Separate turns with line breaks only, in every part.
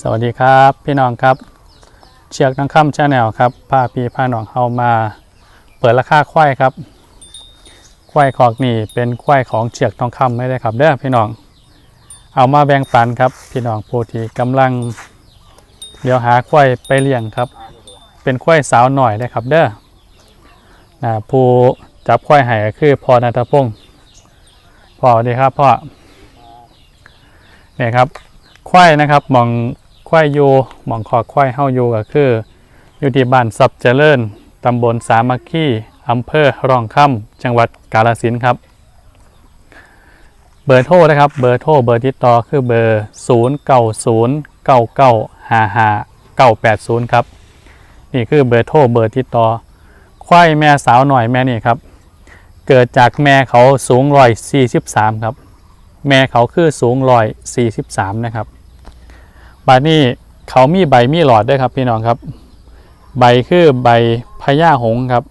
สวัสดีครับพี่น้องครับ เชือกน้องค่ำชาแนลครับพาพี่พาน้องเข้ามา เปิดราคาควายครับควายขอกนี่เป็นควายของเชือกทองคำไม่ได้ครับเด้อพี่น้อง เอามาแบ่งปันครับพี่น้องผู้ที่กำลังเดี๋ยวหาควายไปเลี้ยงครับ เป็นควายสาวหน่อยเลยครับเด้อนะผู้จับควายหายก็คือพอนันทพงศ์พ่อสวัสดีครับพ่อเนี่ยครับควายนะครับมอง ควายอยู่หมองขอควายเฮาอยู่ก็คือ อยู่ที่บ้านซับเจริญตำบลสามัคคีอำเภอรองค่ำจังหวัดกาฬสินครับ เบอร์โทรนะครับ เบอร์โทรเบอร์ติดต่อคือเบอร์ 0 9 0 9 9 5 5 9 8 0 ครับ นี่คือเบอร์โทรเบอร์ติดต่อ ควายแม่สาวหน่อยแม่นี่ครับ เกิดจากแม่เขาสูงร้อยสี่สิบสามครับ แม่เขาคือสูงร้อยสี่สิบสามนะครับ บาดนี้เขามีใบมีหลอดด้วยครับพี่น้องครับ ใบคือใบพญาหงครับ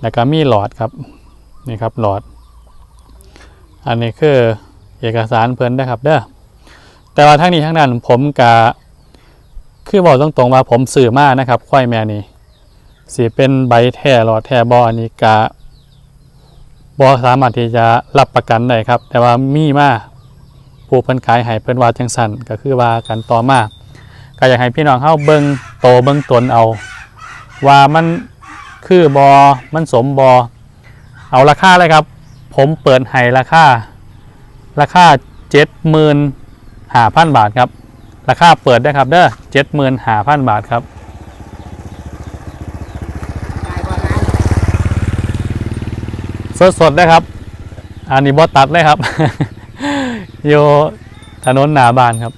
แล้วก็มีหลอดครับนี่ครับหลอด อันนี้คือเอกสารเพิ่นนะครับเด้อแต่ว่าทั้งนี้ทั้งนั้นผมกะคือบอกตรงๆว่าผมสื่อมากนะครับควายแม่นี่สิเป็นใบแท้หลอดแท้บออันนี้กะบอสามารถที่จะรับประกันได้ครับ แต่ว่ามีมา ผู้เพิ่นขายให้เพิ่นว่าจังสันก็คือว่ากันต่อมาก็อยากให้พี่น้องเข้าเบิงโตเบิงตนเอา ว่ามันคือบอมันสมบอเอาราคาเลยครับ ผมเปิดให้ราคาราคาเจ็ดหมื่นห้าพันบาทครับ ราคาเปิดได้ครับเด้อเจ็ดหมื่นห้าพันบาทครับสดๆนะครับ อันนี้บอตัดเลยครับ โยถนนหนาบานครับ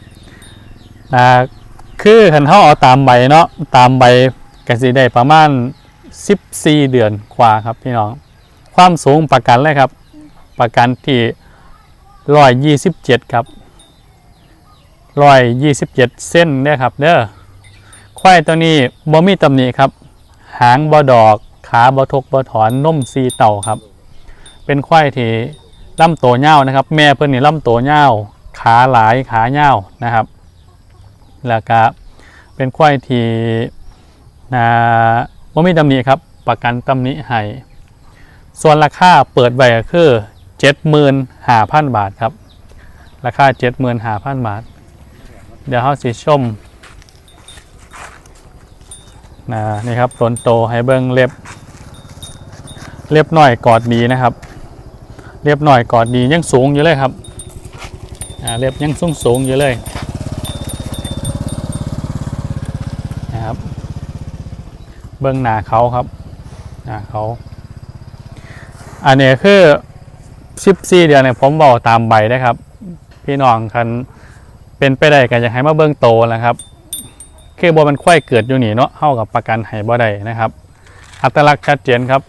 อ่าคือขันเท้าเอาตามใบเนาะตามใบกสิได้ประมาณ 14 เดือนกว่าครับพี่น้อง ความสูงประกันเลยครับ ประกันที่ร้อยยี่สิบเจ็ดครับร้อยยี่สิบเจ็ดเส้นเนี่ยครับเด้อควายตัวนี้บ่มีตำหนิครับ หางบ่ดอก ขาบ่ทกบ่ถอนนุ่มซีเต่าครับ เป็นควายที่ ลำตัวเง่านะครับ แม่เพิ่นนี่ลำตัวเง่าขาหลายขาเง่านะครับ แล้วก็เป็นควายที่นะบ่มีตำหนิครับ ประกันตำหนิให้ส่วนราคาเปิดไว้ก็คือ75,000บาทครับ ราคา75,000บาท เดี๋ยวเฮาสิชมนะนี่ครับตนโตให้เบิ่งเล็บเรียบหน่อยกอดดีนะครับ เรียบหน่อยกอดดียังสูงอยู่เลยครับอ่าเรียบยังสูงสูงอยู่เลยนะครับ เบื้องหน้าเขาครับหน้าเขาอันนี้คือ14เดือนเนี่ยผมบอกตามใบนะครับ พี่น้องคันเป็นไปได้กันอยากให้มาเบื้องโตนะครับคือบอมันควายเกิดอยู่นี่เนาะเข้ากับประกันให้บ่ได้นะครับ อัตลักษณ์ชัดเจนครับ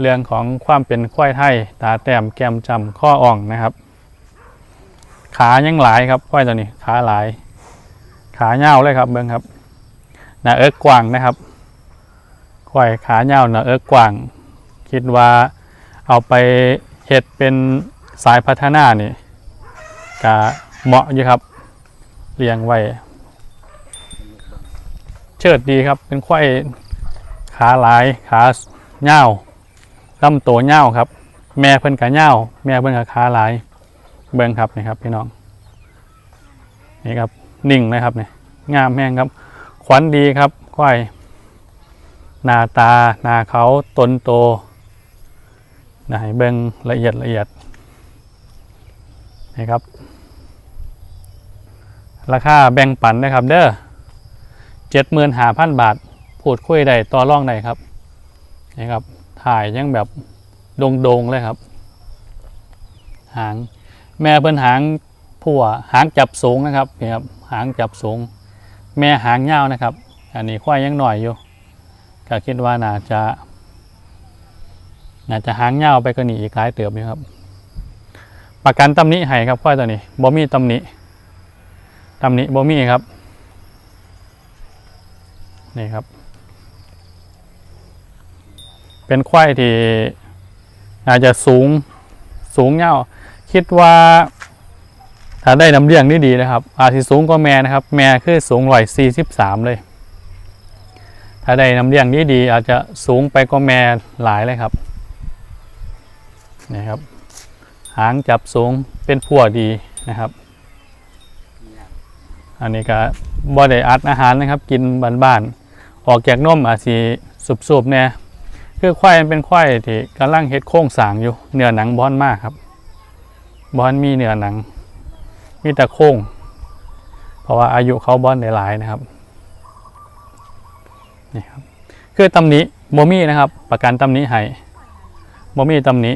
เรื่องของความเป็นควายไทย ตาแต้มแก้มจำข้ออ่องนะครับ ขายังหลายครับควายตัวนี้ ขาหลาย ขาเน่าเลยครับเบิ้งครับหน้าเอิกกว้างนะครับควายขาเน่าหน้าเอิกกว้าง คิดว่าเอาไปเห็ดเป็นสายพัฒนานี่กะเหมาะอยู่ครับเลี้ยงไว้เชิดดีครับเป็นควายขาหลายขาเน่า ลำตัวเง่าครับ แม่เพิ่นกะเง่าแม่เพิ่นกะขาหลาย เบิ่งครับนี่ครับ พี่น้องนี่ครับนิ่งเลยครับเนี่ยงามแม่งครับ ขวัญดีครับควายหน้าตาหน้าเขาตนโตนะให้เบิ่งละเอียดละเอียดนี่ครับ ราคาแบ่งปันนะครับเด้อเจ็ดหมื่นห้าพันบาท พูดคุยได้ต่อรองได้ครับนี่ครับ ถ่ายยังแบบโดงๆเลยครับ หาง แม่เพิ่นหางผัวหางจับสูงนะครับนี่ครับหางจับสูง แม่หางยาวนะครับ อันนี้ควายยังหน่อยอยู่ก็คิดว่าน่าจะ น่าจะหางยาวไปก็หนีอีกหลายเติบอยู่ครับ ประกันตำหนิให้ครับควายตัวนี้บ่มีตำหนิตำหนิบ่มีครับนี่ครับ เป็นควายที่อาจจะสูงสูงเงาคิดว่า ถ้าได้น้ำเลี้ยงนี่ดีนะครับ อาจสิสูงกว่าแม่นะครับ แม่คือสูงร้อยสี่สิบสามเลย ถ้าได้น้ำเลี้ยงนี่ดี อาจจะสูงไปกว่าแม่หลายเลยครับนี่ครับ หางจับสูงเป็นพัวดีนะครับ อันนี้ก็บ่ได้อัดอาหารนะครับ กินบ้านๆออกจากนมอาจสิสุบๆเนี่ย คือควายเป็นควายที่กำลังเฮ็ดโครงสางอยู่เนื้อหนังบอนมากครับบอนมีเนื้อหนัง มีแต่โครงเพราะว่าอายุเขาบอนหลายนะครับนี่ครับคือตำหนิโมมี่นะครับ ประกันตำหนิให้โมมี่ตำหนิ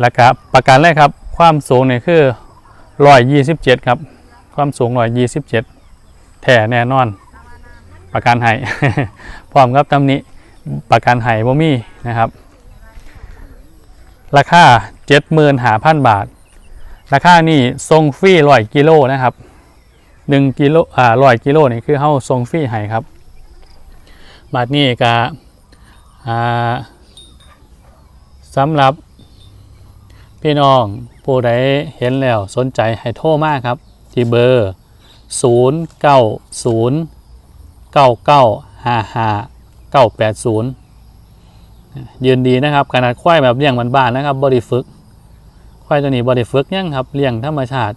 แล้วก็ประกันแรกครับ ความสูงเนี่ยคือร้อยยี่สิบเจ็ดครับ ความสูงร้อยยี่สิบเจ็ดแถ่แน่นอน ประกันให้ พร้อมกับตำหนิ ประกันให้โมมี่นะครับ ราคาเจ็ดหมื่นหาพันบาท ราคานี่ทรงฟรีร้อยกิโลนะครับหนึ่งกิโลอ่าร้อยกิโลนี่คือเฮาทรงฟรีให้ครับ บาทนี้ก็อ่าสำหรับพี่น้องผู้ใดเห็นแล้วสนใจให้โทรมากครับ ที่เบอร์ 0 9 0 9 9 5 5 9 8 0 ยืนดีนะครับขนาดควายแบบเลี้ยงบ้านๆนะครับบริฝึกควายตัวนี้บริฝึกยังครับเลี้ยงธรรมชาติ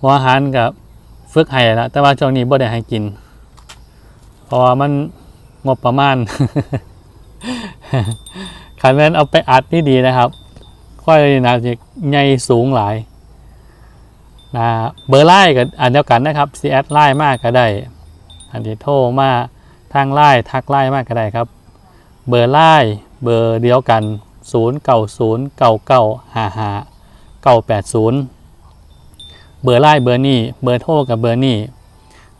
หัวอาหารกับฝึกให้ละแต่ว่าช่วงนี้บ่ได้ให้กินเพราะว่ามันงบประมาณขันแม่นเอาไปอัดนี่ดีนะครับควายตัวนี้นะจะใหญ่สูงหลายนะเบอร์ไล่กับอันเดียวกันนะครับซีแอดไล่มากก็ได้ อันที่โทรมา ทางไล่ทักไล่มากก็ได้ครับ เบอร์ไล่เบอร์เดียวกัน 0 9 0 9 9 5 5 9 8 0 เบอร์ไล่เบอร์นี้เบอร์โทรกับเบอร์นี้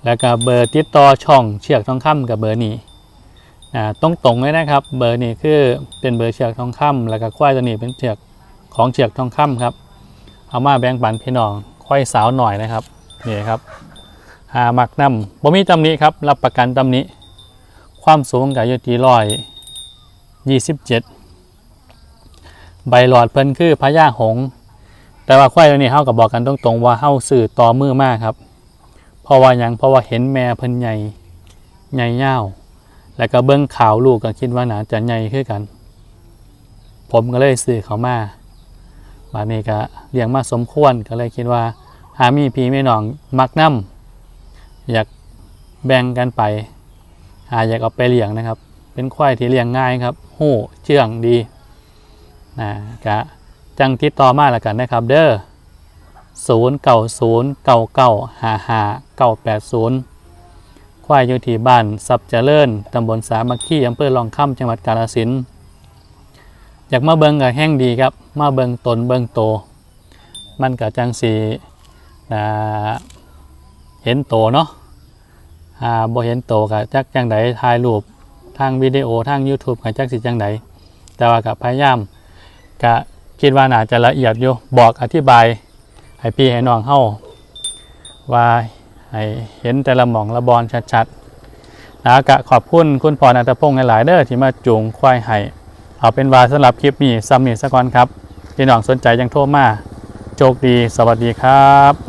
แล้วก็เบอร์ติดต่อช่องเชือกทองคำกับเบอร์นี้อ่ต้องตรงเลยนะครับ เบอร์นี้คือเป็นเบอร์เชือกทองคำแล้วก็ควายตัวนี้เป็นเชือกของเชือกทองคำครับ เอามาแบ่งปันพี่น้องควายสาวหน่อยนะครับนี่ครับหามักน้ำบ่มีตำหนิครับรับประกันตำหนิ ความสูงกับอยที่ร้อยยี่สิบเจ็ดใบหลอดเพิ่นคือพญาหงส์แต่ว่าควายตัวนี้เฮากับบอกกันตรงๆว่าเฮาสื่อต่อมือมากครับ เพราะว่ายังเพราะว่าเห็นแม่เพิ่นใหญ่ใหญ่เยาแล้วก็เบิ้งขาวลูกก็คิดว่าหนาจะใหญ่คือกัน ผมก็เลยซื้อเขามาบาดนี้ก็เลี้ยงมาสมควรก็เลยคิดว่าหามีพีไม่น้องมักน้ำอยากแบ่งกันไป หาอยากเอาไปเลี้ยงนะครับ เป็นควายที่เลี้ยงง่ายครับหู้เชื่องดีนะกะจังติดต่อมาแล้วกันนะครับ เด้อศูนย์เก้าศูนย์เก้าเก้าหาหาเก้าแปดศูนย์ควายอยู่ที่บ้านสับเจริญตำบลสามัคคีอำเภอลองค่ำจังหวัดกาฬสินธุ์อยากมาเบิงกับแห้งดีครับ มาเบิงตนเบิงโต มันกับจังสีนะเห็นโตเนาะ อ่าบ่เห็นโตกับจักจังใดถ่ายรูปทางวิดีโอทาง YouTube กับจักสิจังใดแต่ว่ากับพยายามก็คิดว่าน่าจะละเอียดอยู่บอกอธิบายให้พี่ให้น้องเฮาว่าให้เห็นแต่ละหม่องละบอลชัดๆนะกะขอบคุณคุณพรอัตพงษ์หลายๆเด้อที่มาจูงควายให้เอาเป็นว่าสำหรับคลิปนี้ซ้ำนี่ซะก่อนครับ พี่น้องสนใจยังโทรมา โชคดี สวัสดีครับ